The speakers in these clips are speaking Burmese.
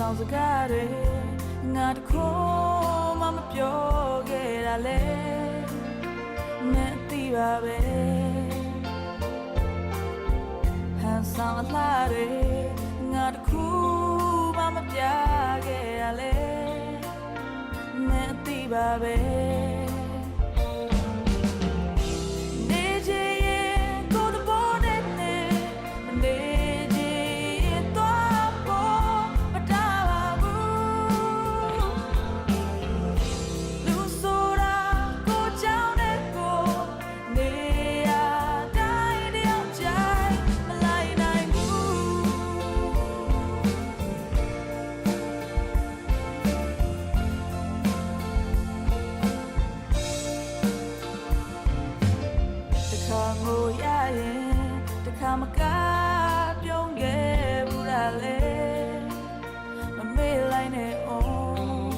ကားတွေငါတခုမှမပြောခဲ့တာလေနဲ့သိပါပဲဟန်ဆောင်အလားတွေငါတခုမှမပြခဲ့တာလေနဲ့သိပါပဲ တခါမကပြုံးခဲ့ဘူးလားလေမမေ့လိုက်နဲ့ on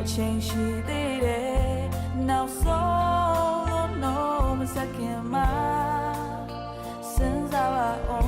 အချိန်ရှိသေးတယ်နောက်ဆုံးလို့ no မစခင်မှာစဉ်းစားပါ on နေ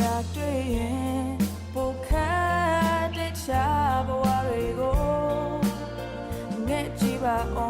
လေရာတွေ့ရင်ပိုခတ်တဲ့ချာဘဝတွေကိုငဲ့ကြည့်ပါအောင်